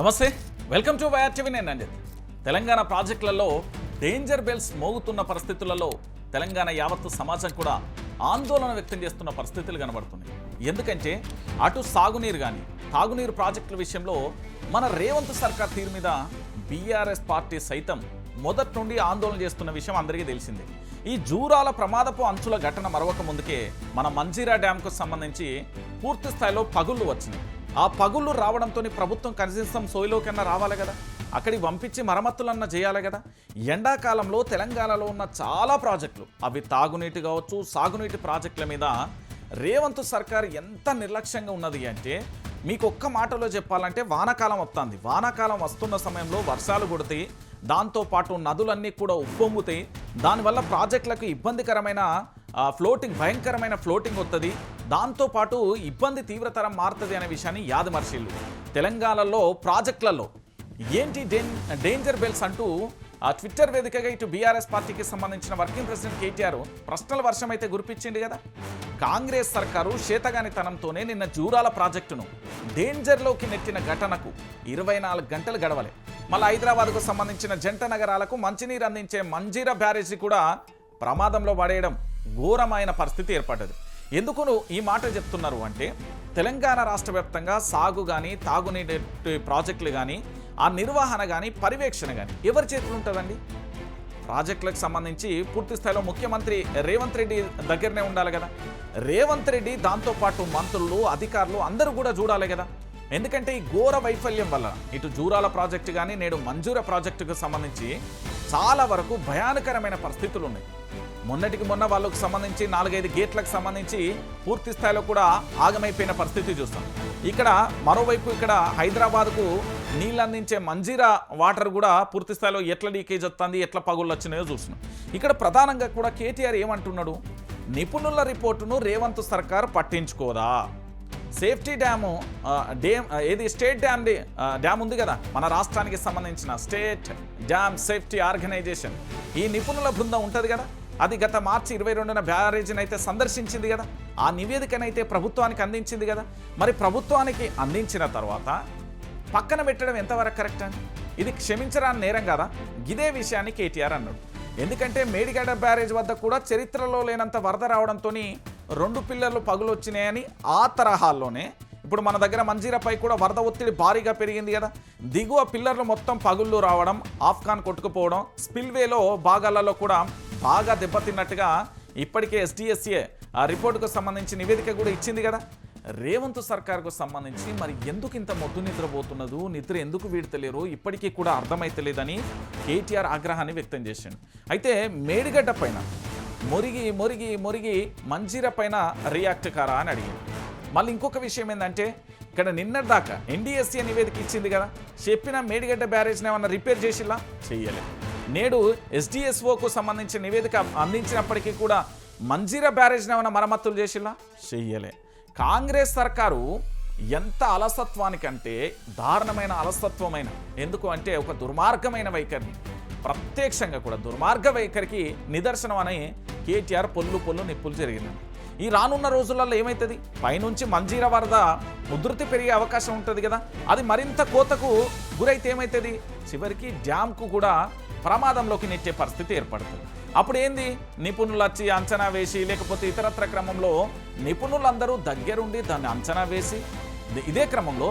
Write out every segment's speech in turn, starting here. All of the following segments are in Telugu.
నమస్తే. వెల్కమ్ టు వైఆర్ టీవీ నేను రంజిత్. తెలంగాణ ప్రాజెక్టులలో డేంజర్ బెల్స్ మోగుతున్న పరిస్థితులలో తెలంగాణ యావత్తు సమాజం కూడా ఆందోళన వ్యక్తం చేస్తున్న పరిస్థితులు కనబడుతున్నాయి. ఎందుకంటే అటు సాగునీరు కానీ తాగునీరు ప్రాజెక్టుల విషయంలో మన రేవంత్ సర్కార్ తీరు మీద బీఆర్ఎస్ పార్టీ సైతం మొదటి నుండి ఆందోళన చేస్తున్న విషయం అందరికీ తెలిసిందే. ఈ జూరాల ప్రమాదపు అంచుల ఘటన మరొక ముందుకే మన మంజీరా డ్యాంకు సంబంధించి పూర్తి స్థాయిలో పగుళ్ళు వచ్చినాయి. ఆ పగుళ్ళు రావడంతో ప్రభుత్వం కనీసం సోయిలోకన్నా రావాలి కదా? అక్కడికి పంపించి మరమ్మతులన్న చేయాలి కదా? ఎండాకాలంలో తెలంగాణలో ఉన్న చాలా ప్రాజెక్టులు అవి తాగునీటి కావచ్చు సాగునీటి ప్రాజెక్టుల మీద రేవంత్ సర్కార్ ఎంత నిర్లక్ష్యంగా ఉన్నది అంటే మీకు ఒక్క మాటలో చెప్పాలంటే వానాకాలం వస్తుంది. వానాకాలం వస్తున్న సమయంలో వర్షాలు కొడితే దాంతోపాటు నదులన్నీ కూడా ఉప్పొంగుతాయి దానివల్ల ప్రాజెక్టులకు ఇబ్బందికరమైన ఆ, ఫ్లోటింగ్ భయంకరమైన ఫ్లోటింగ్ వస్తుంది దాంతోపాటు ఇబ్బంది తీవ్రతరం మారుతుంది అనే విషయాన్ని యాదమర్శీలు తెలంగాణలో ప్రాజెక్టులలో ఏంటి డేంజర్ బెల్స్ అంటూ ఆ ట్విట్టర్ వేదికగా ఇటు బీఆర్ఎస్ పార్టీకి సంబంధించిన వర్కింగ్ ప్రెసిడెంట్ కేటీఆర్ ప్రశ్నల వర్షం అయితే గురిపించింది కదా. కాంగ్రెస్ సర్కారు శేతగానితనంతోనే నిన్న జూరాల ప్రాజెక్టును డేంజర్లోకి నెట్టిన ఘటనకు ఇరవై నాలుగు గంటలు గడవలే. మళ్ళీ హైదరాబాద్కు సంబంధించిన జంట నగరాలకు మంచినీరు అందించే మంజీరా బ్యారేజీ కూడా ప్రమాదంలో పడేయడం ఘోరమైన పరిస్థితి ఏర్పడ్డది. ఎందుకు ఈ మాట చెప్తున్నారు అంటే తెలంగాణ రాష్ట్ర వ్యాప్తంగా సాగు కానీ తాగునీటి ప్రాజెక్టులు కానీ ఆ నిర్వహణ కానీ పర్యవేక్షణ కానీ ఎవరి చేతులు ఉంటుందండి? ప్రాజెక్టులకు సంబంధించి పూర్తి స్థాయిలో ముఖ్యమంత్రి రేవంత్ రెడ్డి దగ్గరనే ఉండాలి కదా. రేవంత్ రెడ్డి దాంతోపాటు మంత్రులు అధికారులు అందరూ కూడా చూడాలి కదా. ఎందుకంటే ఈ ఘోర వైఫల్యం వల్ల ఇటు జూరాల ప్రాజెక్టు కానీ నేడు మంజూర ప్రాజెక్టుకు సంబంధించి చాలా వరకు భయానకరమైన పరిస్థితులు ఉన్నాయి. మొన్నటికి మొన్న వాళ్ళకు సంబంధించి నాలుగైదు గేట్లకు సంబంధించి పూర్తి స్థాయిలో కూడా ఆగమైపోయిన పరిస్థితి చూస్తాం. ఇక్కడ మరోవైపు ఇక్కడ హైదరాబాద్కు నీళ్ళు అందించే మంజీరా వాటర్ కూడా పూర్తి స్థాయిలో ఎట్లా లీకేజ్ వస్తుంది ఎట్లా పగుళ్ళు వచ్చినాయో చూస్తున్నాం. ఇక్కడ ప్రధానంగా కూడా కేటీఆర్ ఏమంటున్నాడు? నిపుణుల రిపోర్టును రేవంత్ సర్కార్ పట్టించుకోదా? సేఫ్టీ డ్యాము డ్యామ్ ఏది స్టేట్ డ్యామ్ డ్యామ్ ఉంది కదా మన రాష్ట్రానికి సంబంధించిన స్టేట్ డ్యామ్ సేఫ్టీ ఆర్గనైజేషన్. ఈ నిపుణుల బృందం ఉంటుంది కదా అది గత మార్చి ఇరవై రెండున బ్యారేజీని అయితే సందర్శించింది కదా. ఆ నివేదికనైతే ప్రభుత్వానికి అందించింది కదా. మరి ప్రభుత్వానికి అందించిన తర్వాత పక్కన పెట్టడం ఎంతవరకు కరెక్ట్ అండి? ఇది క్షమించరాని నేరం కదా? ఇదే విషయాన్ని కేటీఆర్ అన్నాడు. ఎందుకంటే మేడిగడ్డ బ్యారేజ్ వద్ద కూడా చరిత్రలో లేనంత వరద రావడంతో రెండు పిల్లర్లు పగులు వచ్చినాయని ఆ తరహాల్లోనే ఇప్పుడు మన దగ్గర మంజీరాపై కూడా వరద ఒత్తిడి భారీగా పెరిగింది కదా. దిగువ పిల్లర్లు మొత్తం పగుళ్ళు రావడం ఆఫ్ఘాన్ కొట్టుకుపోవడం స్పిల్వేలో భాగాలలో కూడా బాగా దెబ్బతిన్నట్టుగా ఇప్పటికే ఎస్డిఎస్ఏ ఆ రిపోర్టుకు సంబంధించి నివేదిక కూడా ఇచ్చింది కదా. రేవంత్ సర్కార్కు సంబంధించి మరి ఎందుకు ఇంత మొద్దు నిద్రపోతున్నదు నిద్ర ఎందుకు వీడతలేరు ఇప్పటికీ కూడా అర్థమైతలేదని కేటీఆర్ ఆగ్రహాన్ని వ్యక్తం చేశాడు అయితే మేడిగడ్డ పైన మొరిగి మొరిగి మొరిగి మంజీర పైన రియాక్ట్ కారా అని అడిగాడు. మళ్ళీ ఇంకొక విషయం ఏంటంటే ఇక్కడ నిన్నటిదాకా ఎన్డీఎస్సీ నివేదిక ఇచ్చింది కదా. చెప్పిన మేడిగడ్డ బ్యారేజ్ని ఏమన్నా రిపేర్ చేసిలా చెయ్యలేదు నేడు ఎస్డిఎస్ఓకు సంబంధించిన నివేదిక అందించినప్పటికీ కూడా మంజీరా బ్యారేజ్ని ఏమైనా మరమ్మతులు చేసిలా? చెయ్యలే. కాంగ్రెస్ సర్కారు ఎంత అలసత్వానికంటే దారుణమైన అలసత్వమైన. ఎందుకు అంటే ఒక దుర్మార్గమైన వైఖరిని. ప్రత్యక్షంగా కూడా దుర్మార్గ వైఖరికి నిదర్శనం అని కేటీఆర్ పొల్లు పొల్లు నిప్పులు జరిగిందండి ఈ రానున్న రోజులలో ఏమవుతుంది పైనుంచి మంజీర వరద ఉధృతి పెరిగే అవకాశం ఉంటుంది కదా. అది మరింత కోతకు గురైతే ఏమవుతుంది చివరికి డ్యామ్కు కూడా ప్రమాదంలోకి నెట్టే పరిస్థితి ఏర్పడుతుంది. అప్పుడు ఏంది? నిపుణులు వచ్చి అంచనా వేసి లేకపోతే ఇతరత్ర క్రమంలో నిపుణులందరూ దగ్గరుండి దాన్ని అంచనా వేసి ఇదే క్రమంలో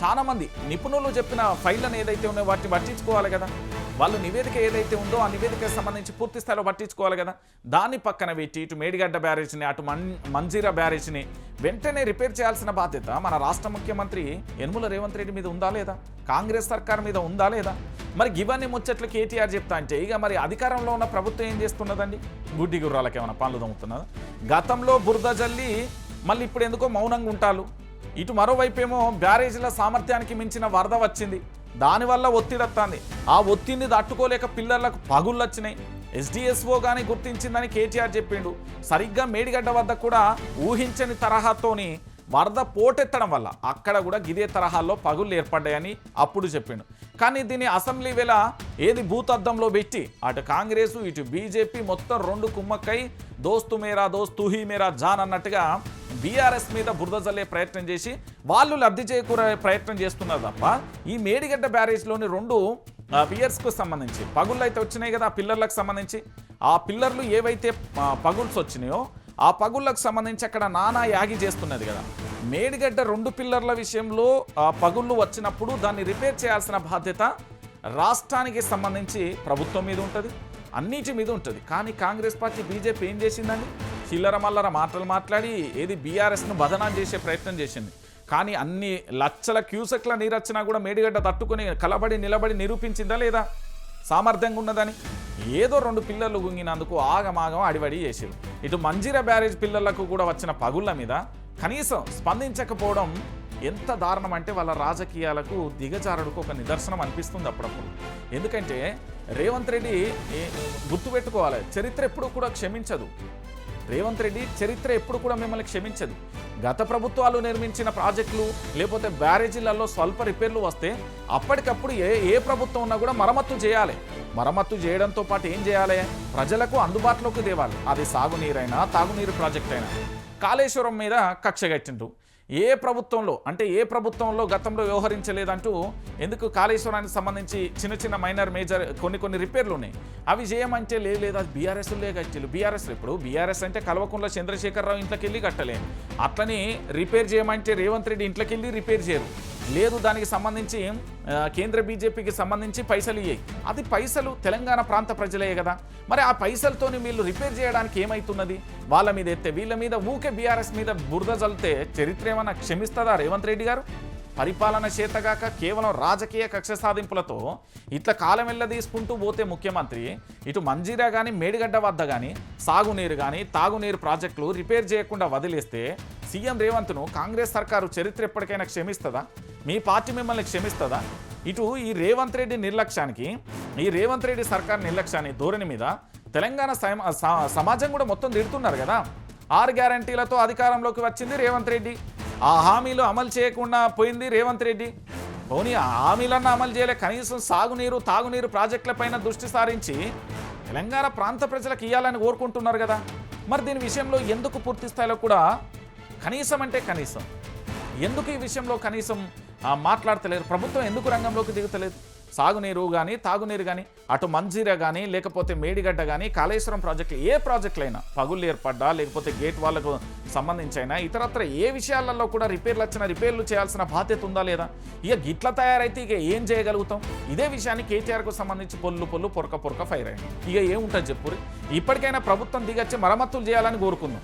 చాలామంది నిపుణులు చెప్పిన ఫైళ్ళను ఏదైతే ఉన్నాయో వాటిని పట్టించుకోవాలి కదా. వాళ్ళు నివేదిక ఏదైతే ఉందో ఆ నివేదికకు సంబంధించి పూర్తి స్థాయిలో పట్టించుకోవాలి కదా. దాన్ని పక్కన పెట్టి ఇటు మేడిగడ్డ బ్యారేజ్ని అటు మన్ మంజీరా బ్యారేజ్ని వెంటనే రిపేర్ చేయాల్సిన బాధ్యత మన రాష్ట్ర ముఖ్యమంత్రి యనుమల రేవంత్ రెడ్డి మీద ఉందా లేదా? కాంగ్రెస్ సర్కార్ మీద ఉందా లేదా? మరి ఇవన్నీ ముచ్చట్లు కేటీఆర్ చెప్తా అంటే ఇక మరి అధికారంలో ఉన్న ప్రభుత్వం ఏం చేస్తున్నదండి గుడ్డి గుర్రాలకు ఏమైనా పనులు దొంగతున్నదా? గతంలో బురద జల్లి మళ్ళీ ఇప్పుడు ఎందుకో మౌనంగా ఉంటారు. ఇటు మరోవైపు ఏమో బ్యారేజీల సామర్థ్యానికి మించిన వరద వచ్చింది. దానివల్ల ఒత్తిడి వస్తుంది ఆ ఒత్తిడిని తట్టుకోలేక పిల్లర్లకు పగుళ్ళు వచ్చినాయి. ఎస్డిఎస్ఓ కానీ గుర్తించిందని కేటీఆర్ చెప్పిండు. సరిగ్గా మేడిగడ్డ వద్ద కూడా ఊహించని తరహాతోని వరద పోటెత్తడం వల్ల అక్కడ కూడా గిదే తరహాల్లో పగుళ్ళు ఏర్పడ్డాయని అప్పుడు చెప్పిండు కానీ దీన్ని అసెంబ్లీ వేళ ఏది భూతద్దంలో పెట్టి అటు కాంగ్రెస్ ఇటు బీజేపీ మొత్తం రెండు కుమ్మక్కై దోస్తు మేరా దోస్తు హీ మేరా జాన్ అన్నట్టుగా బీఆర్ఎస్ మీద బురద జల్లే ప్రయత్నం చేసి వాళ్ళు లబ్ధి చేకూరే ప్రయత్నం చేస్తున్నారు తప్ప ఈ మేడిగడ్డ బ్యారేజ్లోని రెండు పియర్స్కు సంబంధించి పగుళ్ళు అయితే వచ్చినాయి కదా పిల్లర్లకు సంబంధించి. ఆ పిల్లర్లు ఏవైతే పగుల్స్ వచ్చినాయో ఆ పగుళ్ళకు సంబంధించి అక్కడ నానా యాగి చేస్తున్నది కదా. మేడిగడ్డ రెండు పిల్లర్ల విషయంలో ఆ పగుళ్ళు వచ్చినప్పుడు దాన్ని రిపేర్ చేయాల్సిన బాధ్యత రాష్ట్రానికి సంబంధించి ప్రభుత్వం మీద ఉంటుంది అన్నిటి మీద ఉంటుంది. కానీ కాంగ్రెస్ పార్టీ బీజేపీ ఏం చేసిందండి? చిల్లర మల్లర మాటలు మాట్లాడి ఏది బీఆర్ఎస్ను బదనాం చేసే ప్రయత్నం చేసింది. కానీ అన్ని లక్షల క్యూసెక్ల నీరు వచ్చినా కూడా మేడిగడ్డ తట్టుకొని కలబడి నిలబడి నిరూపించిందా లేదా? సామర్థ్యంగా ఉన్నదని ఏదో రెండు పిల్లలు గుంగినందుకు ఆగమాగం అడివడి చేసారు ఇటు మంజీరా బ్యారేజ్ పిల్లలకు కూడా వచ్చిన పగుళ్ళ మీద కనీసం స్పందించకపోవడం ఎంత దారుణం అంటే వాళ్ళ రాజకీయాలకు దిగజారుడుకు ఒక నిదర్శనం అనిపిస్తుంది అప్పుడప్పుడు. ఎందుకంటే రేవంత్ రెడ్డి ఏ- గుర్తుపెట్టుకోవాలి చరిత్ర ఎప్పుడూ కూడా క్షమించదు. రేవంత్ రెడ్డి చరిత్ర ఎప్పుడు కూడా మిమ్మల్ని క్షమించదు. గత ప్రభుత్వాలు నిర్మించిన ప్రాజెక్టులు లేకపోతే బ్యారేజీలలో స్వల్ప రిపేర్లు వస్తే అప్పటికప్పుడు ఏ ఏ ప్రభుత్వం ఉన్నా కూడా మరమ్మత్తు చేయాలి. మరమ్మత్తు చేయడంతో పాటు ఏం చేయాలి? ప్రజలకు అందుబాటులోకి తేవాలి. అది సాగునీరైనా తాగునీరు ప్రాజెక్ట్ అయినా. కాళేశ్వరం మీద కక్ష కట్టిండ్రు. ఏ ప్రభుత్వంలో అంటే ఏ ప్రభుత్వంలో గతంలో వ్యవహరించలేదంటూ ఎందుకు కాళేశ్వరానికి సంబంధించి చిన్న చిన్న మైనర్ మేజర్ కొన్ని కొన్ని రిపేర్లు ఉన్నాయి. అవి చేయమంటే లేదు లేదు అది బీఆర్ఎస్ లే బీఆర్ఎస్ ఇప్పుడు బీఆర్ఎస్ అంటే కల్వకుంట్ల చంద్రశేఖరరావు ఇంట్లోకి వెళ్ళి కట్టలేము అట్లని రిపేర్ చేయమంటే రేవంత్ రెడ్డి ఇంట్లోకి వెళ్ళి రిపేర్ చేయరు. లేదు దానికి సంబంధించి కేంద్ర బీజేపీకి సంబంధించి పైసలు ఇయ్యాయి అది పైసలు తెలంగాణ ప్రాంత ప్రజలే కదా. మరి ఆ పైసలతోని వీళ్ళు రిపేర్ చేయడానికి ఏమైతున్నది? వాళ్ళ మీద ఎత్తే వీళ్ళ మీద ఊకే బీఆర్ఎస్ మీద బురద జల్లితే చరిత్ర ఏమైనా క్షమిస్తుందా రేవంత్ రెడ్డి గారు? పరిపాలన చేతగాక కేవలం రాజకీయ కక్ష సాధింపులతో ఇట్లా కాలం వెళ్ళ తీసుకుంటూ పోతే ముఖ్యమంత్రి ఇటు మంజీరా కానీ మేడిగడ్డ వద్ద కానీ సాగునీరు కానీ తాగునీరు ప్రాజెక్టులు రిపేర్ చేయకుండా వదిలేస్తే సీఎం రేవంత్ను కాంగ్రెస్ సర్కారు చరిత్ర ఎప్పటికైనా క్షమిస్తుందా? మీ పార్టీ మిమ్మల్ని క్షమిస్తుందా? ఇటు ఈ రేవంత్ రెడ్డి నిర్లక్ష్యానికి ఈ రేవంత్ రెడ్డి సర్కార్ నిర్లక్ష్యాన్ని ధోరణి మీద తెలంగాణ స- సమాజం కూడా మొత్తం తిడుతున్నారు కదా? ఆరు గ్యారంటీలతో అధికారంలోకి వచ్చింది రేవంత్ రెడ్డి. ఆ హామీలు అమలు చేయకుండా పోయింది రేవంత్ రెడ్డి. పోనీ ఆ హామీలన్నా అమలు చేయలే కనీసం సాగునీరు తాగునీరు ప్రాజెక్టులపైన దృష్టి సారించి తెలంగాణ ప్రాంత ప్రజలకు ఇవ్వాలని కోరుకుంటున్నారు కదా? మరి దీని విషయంలో ఎందుకు పూర్తి స్థాయిలో కూడా కనీసం అంటే కనీసం? ఎందుకు ఈ విషయంలో కనీసం మాట్లాడతలేరు ప్రభుత్వం ఎందుకు రంగంలోకి దిగుతలేదు? సాగునీరు కానీ తాగునీరు కానీ అటు మంజీరా కానీ లేకపోతే మేడిగడ్డ కానీ కాళేశ్వరం ప్రాజెక్టులు ఏ ప్రాజెక్టులైనా పగుళ్ళు ఏర్పడ్డా లేకపోతే గేట్ వాళ్ళకు సంబంధించైనా ఇతరత్ర ఏ విషయాలలో కూడా రిపేర్లు వచ్చిన రిపేర్లు చేయాల్సిన బాధ్యత ఉందా లేదా? ఇక గిట్ల తయారైతే ఇక ఏం చేయగలుగుతాం? ఇదే విషయాన్ని కేటీఆర్కు సంబంధించి పొల్లు పొల్లు పొరక పొరక ఫైర్ అయ్యింది ఇక ఏముంటుంది చెప్పు ఇప్పటికైనా ప్రభుత్వం దిగచ్చి మరమ్మతులు చేయాలని కోరుకుందాం.